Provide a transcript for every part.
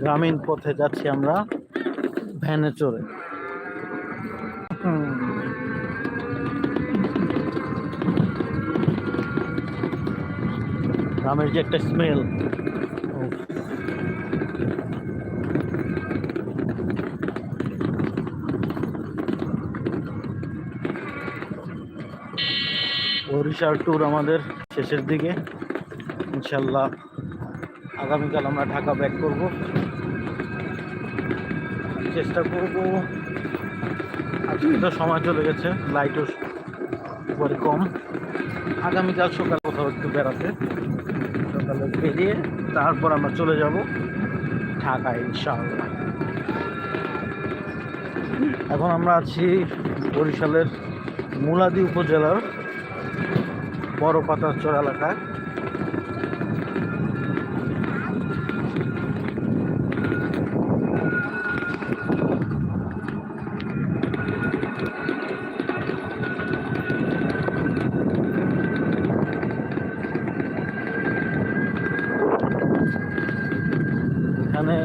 গ্রামীণ পথে যাচ্ছি আমরা, ভ্যানে চড়ে। গ্রামের যে একটা স্মেল বরিশাল ট্যুর আমাদের শেষের দিকে। ইনশাল্লাহ আগামীকাল আমরা ঢাকা ব্যাক করব। চেষ্টা করব। আজকে তো সময় চলে গেছে, লাইটও পরে কম। আগামীকাল সকাল কোথাও একটু বেড়াতে। সকালে বেরিয়ে তারপর আমরা চলে যাব ঢাকায়, ইনশাআল্লাহ। এখন আমরা আছি বরিশালের মুলাদি উপজেলার বড় পাতার চর এলাকায় এখানে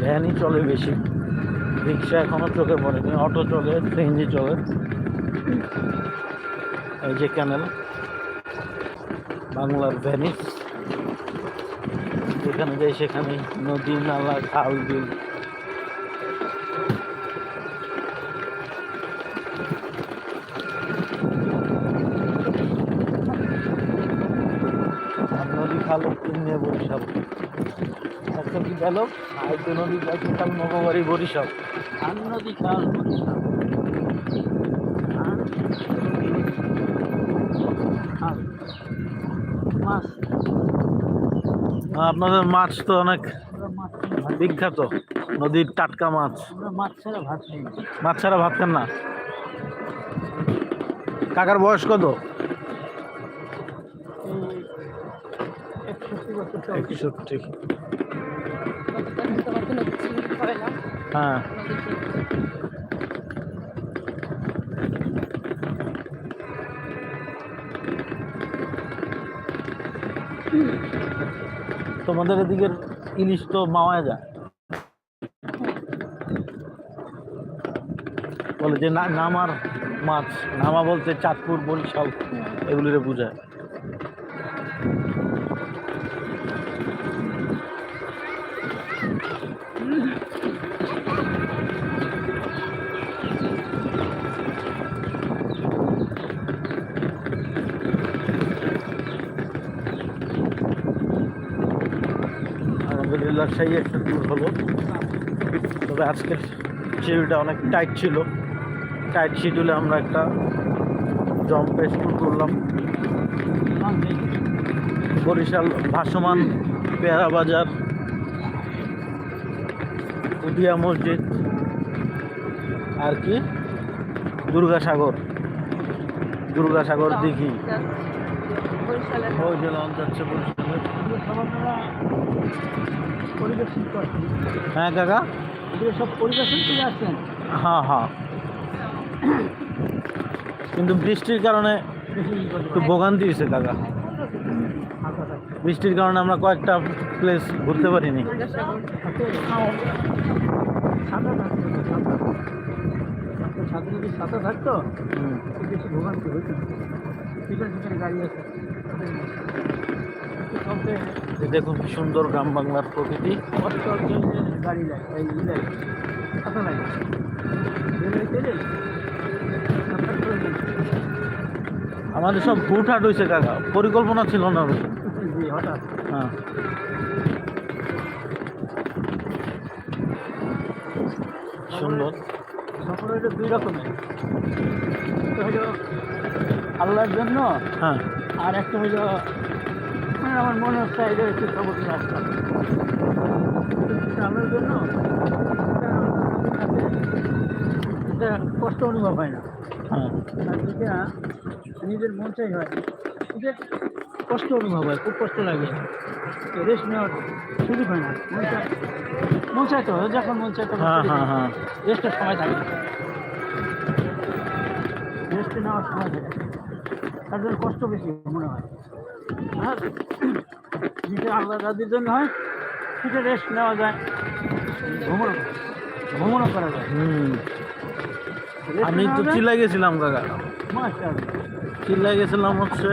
ভ্যানই চলে বেশি। রিক্সা এখনও চোখে পড়েনি, অটো চলে ট্রেনজি চলে। এই যে ক্যানেল বাংলার ভ্যানিস যেখানে যাই সেখানে নদী, নালা, খাল, বিল। নদী খাল কিনে বরিশাল গেল। আর তো নদী যাচ্ছে খাল নববাড়ি বরিশাল। আর নদী খাল বরিশাল। মাছ। আপনাদের মাছ তো অনেক বিখ্যাত নদীর টাটকা মাছ। মাছ ছাড়া ভাত মাছ ছাড়া ভাত খান না? কাকার বয়স কত? একষট্টি। হ্যাঁ। তোমাদের এদিকের ইলিশ তো মাওয়া যায়। বলে যে নামার মাছ, নামা বলতে চাঁদপুর, বরিশাল, এগুলিরে বোঝায়। রাজশাহী একটা ট্যুর হলো। তবে আজকের শিডিউলটা অনেক টাইট ছিল। টাইট শিডিউলে আমরা একটা জম্পে ট্যুর করলাম। বরিশাল ভাসমান পেয়ারা বাজার, উদিয়া মসজিদ, আর কি? দুর্গাসাগর। দুর্গাসাগর দিঘি। বরিশালের ওই যে লঞ্চ যাচ্ছে বরিশালে। এগুলো সব আপনারা পরিদর্শন করেন হ্যাঁ কাকা? এগুলো সব পরিদর্শন করে আসছেন হ্যাঁ হ্যাঁ। কিন্তু বৃষ্টির কারণে একটু ভোগান্তি হয়েছে কাকা। বৃষ্টির কারণে আমরা কয়েকটা প্লেস ঘুরতে পারিনি। সাঁতার থাকতো সাথে থাকতো বেশি ভোগান্তি পিছনে গাড়ি আছে। দেখুন কি সুন্দর গ্রাম বাংলার প্রকৃতি। গাড়ি আমাদের সব ভুট হুটহাট হয়েছে কাকা। পরিকল্পনা ছিল না হঠাৎ হ্যাঁ। সুন্দর। দুই রকমের। আল্লাহর জন্য হ্যাঁ। আর একটা হইল মানে আমার মনে হচ্ছে এটা একটু সবক রাস্তা। এটা জন্য এটা কষ্ট অনুভব হয় না। হ্যাঁ। আর যেটা নিজের মন চাই হয়। যে কষ্ট অনুভব হয় খুব কষ্ট লাগে। রেস্ট নেওয়ার সুযোগ হয় না। মন চায় মন চায় তো যখন মন চায় তখন হ্যাঁ হ্যাঁ হ্যাঁ। রেস্টের সময় থাকে। রেস্টে নেওয়ার সময় থাকে। তার জন্য কষ্ট বেশি মনে হয়। আর যেটা আল্লাহ রাজির জন্য হয় কিছুটা রেস্ট নেওয়া যায়। ভ্রমণ ভ্রমণও করা যায়। আমি তো। চিল্লাই গেছিলাম কাকা। চিল্লাই গেছিলাম হচ্ছে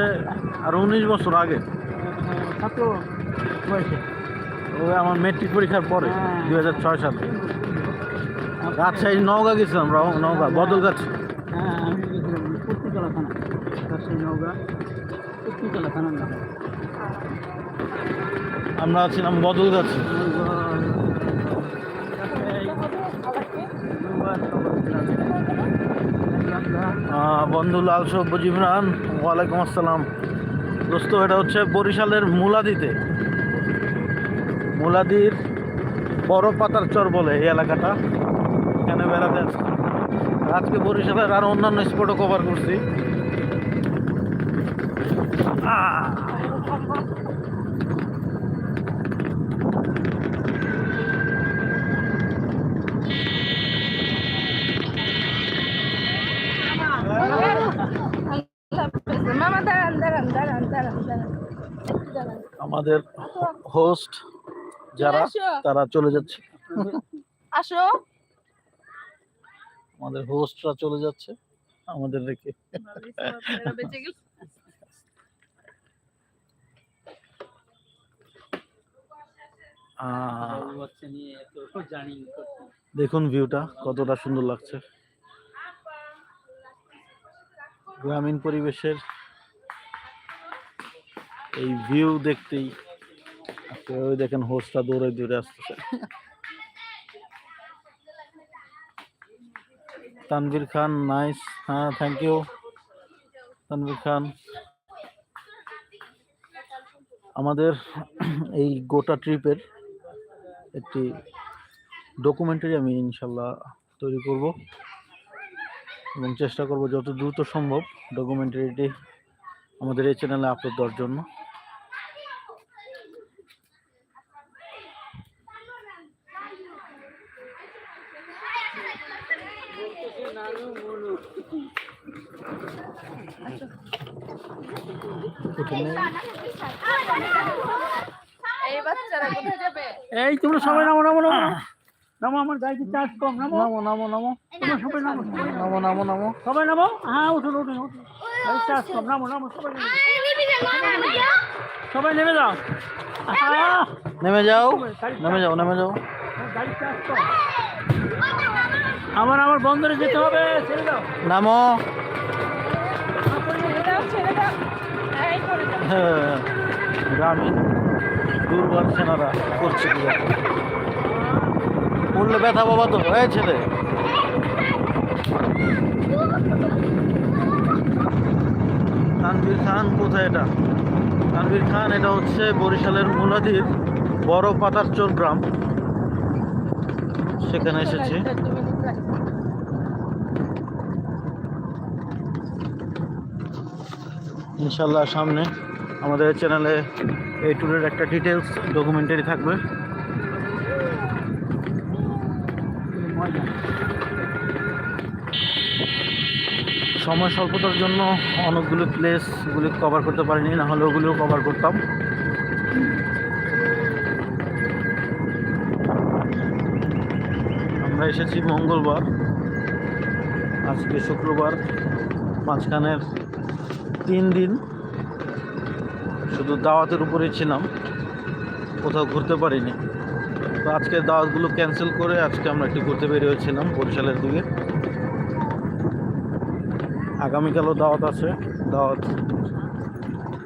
আর উনিশ বছর আগে। ছাত্র বয়সে। ওই আমার মেট্রিক পরীক্ষার পরে হ্যাঁ। দুই হাজার ছয় সালে। রাজশাহী নওগাঁ গেছিলাম নওগাঁ বদলগাছি। হ্যাঁ আমি গেছিলাম রাজশাহী নওগাঁ পুস্তিতলা থানার আমরা ছিলাম বন্ধু লাল সব্য ইমরান, ওয়ালাইকুম আসসালাম। দোস্ত, এটা হচ্ছে বরিশালের মুলাদিতে। মুলাদির বড় পাতার চর বলে এই এলাকাটা। এখানে বেড়াতে আজকে বরিশালের আর অন্যান্য স্পটও কভার করছি। আমাদের হোস্ট যারা তারা চলে যাচ্ছে। আসো। আমাদের হোস্টরা চলে যাচ্ছে। আমাদের রেখে। দেখুন ভিউটা কতটা সুন্দর লাগছে। গ্রামীণ পরিবেশের এই ভিউ দেখতেই ওই দেখেন হোস্টটা দৌড়ে দৌড়ে আসতেছে। তানভীর খান নাইস হ্যাঁ থ্যাংক ইউ তানভীর খান। আমাদের এই গোটা ট্রিপের একটি ডকুমেন্টারি আমি ইনশাল্লাহ তৈরি করব এবং চেষ্টা করব যত দ্রুত সম্ভব ডকুমেন্টারিটি আমাদের এই চ্যানেলে আপলোড দেওয়ার জন্য উঠে নেই। এই বাচ্চারা কোথায় যাবে এই তোমরা সবাই নামো নামো নামো। নামো আমার গাড়িতে চার্জ কম নামো। নামো নামো নামো। তোমরা সবাই নামো নামো। নামো নামো সবাই নামো? হ্যাঁ উঠুন উঠুন উঠুন চার্জ কম নামো নামো সবাই নেমে। যাও। সবাই নেমে যাও। নেমে যাও। নেমে যাও। নেমে যাও কম। আমার আমার বন্দরে যেতে হবে ছেড়ে দাও। নামো। ছেড়ে দাও করে দাও। হ্যাঁ, গ্রামীণ দুর্বল সেনারা করছে পড়লে ব্যথা বাবা তো এই ছেলে তানভীর খান কোথায় এটা? তানভীর খান, এটা হচ্ছে বরিশালের মুলাদির বড় পাতার চোর গ্রাম। সেখানে এসেছি। ইনশাল্লাহ সামনে আমাদের চ্যানেলে এই ট্যুরের একটা ডিটেলস ডকুমেন্টারি থাকবে। সময় স্বল্পতার জন্য অনেকগুলো প্লেসগুলি কভার করতে পারিনি, না হলে ওগুলোও কভার করতাম। আমরা এসেছি মঙ্গলবার, আজকে শুক্রবার, মাঝখানের তিন দিন। শুধু দাওয়াতের উপরেই ছিলাম। কোথাও ঘুরতে পারিনি। তো আজকে দাওয়াতগুলো ক্যান্সেল করে আজকে আমরা একটু ঘুরতে বেরিয়েছিলাম বরিশালের দিকে। আগামীকালও দাওয়াত আছে। দাওয়াত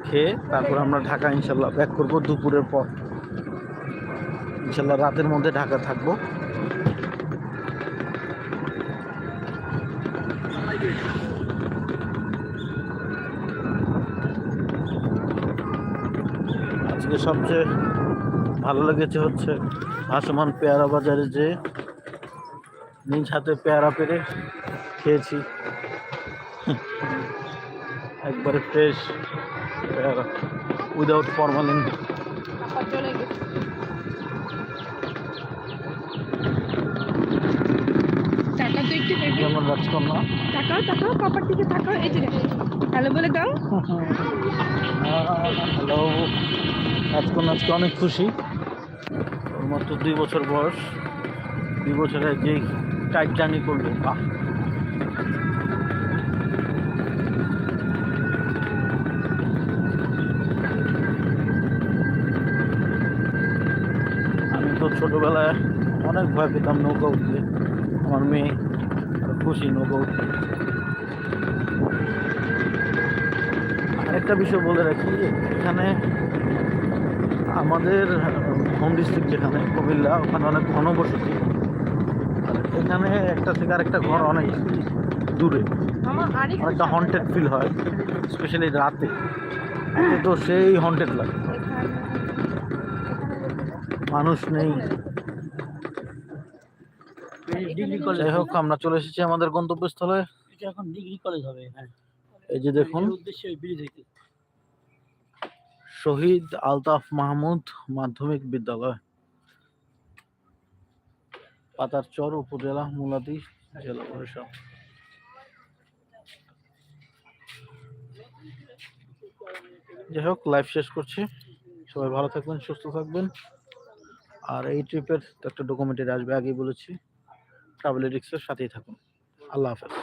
খেয়ে তারপর আমরা ঢাকা ইনশাল্লাহ, ব্যাক করব দুপুরের পর। ইনশাল্লাহ রাতের মধ্যে ঢাকা থাকব আজকে সবচেয়ে ভালো লেগেছে হচ্ছে ভাসমান পেয়ারা বাজারে যে নিজ হাতে পেয়ারা পেরে খেয়েছি। একবারে ফ্রেশ পেয়ারা উইদাউট ফরমালিন যেমন রাজকন্যা তাকাও তাকাও পাপার দিকে তাকাও এই যে হ্যালো বলে দাও। হ্যালো। রাজকন্যা আজকে অনেক খুশি। ওর মাত্র দুই বছর বয়স। দুই বছরে যেই টাইট জার্নি করল বাহ। আমি তো ছোটোবেলায় অনেক ভয় পেতাম নৌকা উঠলে আমার মেয়ে খুশি নৌকা উঠতে। আরেকটা বিষয় বলে রাখি এখানে আমাদের হোম ডিস্ট্রিক্ট যেখানে কুমিল্লা ওখানে অনেক ঘনবসতি। এখানে একটা থেকে আরেকটা ঘর অনেক দূরে। অনেকটা হন্টেড ফিল হয় স্পেশালি রাতে। তো সেই হন্টেড লাগে। মানুষ নেই। ডিগ্রি কলেজ যাই হোক আমরা চলে এসেছি আমাদের গন্তব্যস্থলে। এখন ডিগ্রি কলেজ হবে হ্যাঁ। এই যে দেখুন। উদ্দেশ্যে শহীদ আলতাফ মাহমুদ মাধ্যমিক বিদ্যালয়, পাতারচর উপজেলা মুলাদি জেলা পরিষদ। যাই হোক লাইভ শেষ করছি। সবাই ভালো থাকবেন, সুস্থ থাকবেন। আর এই ট্রিপের একটা ডকুমেন্টারি আসবে, আগেই বলেছি। ট্রাভেল এডিক্সের সাথেই থাকুন। আল্লাহ হাফেজ।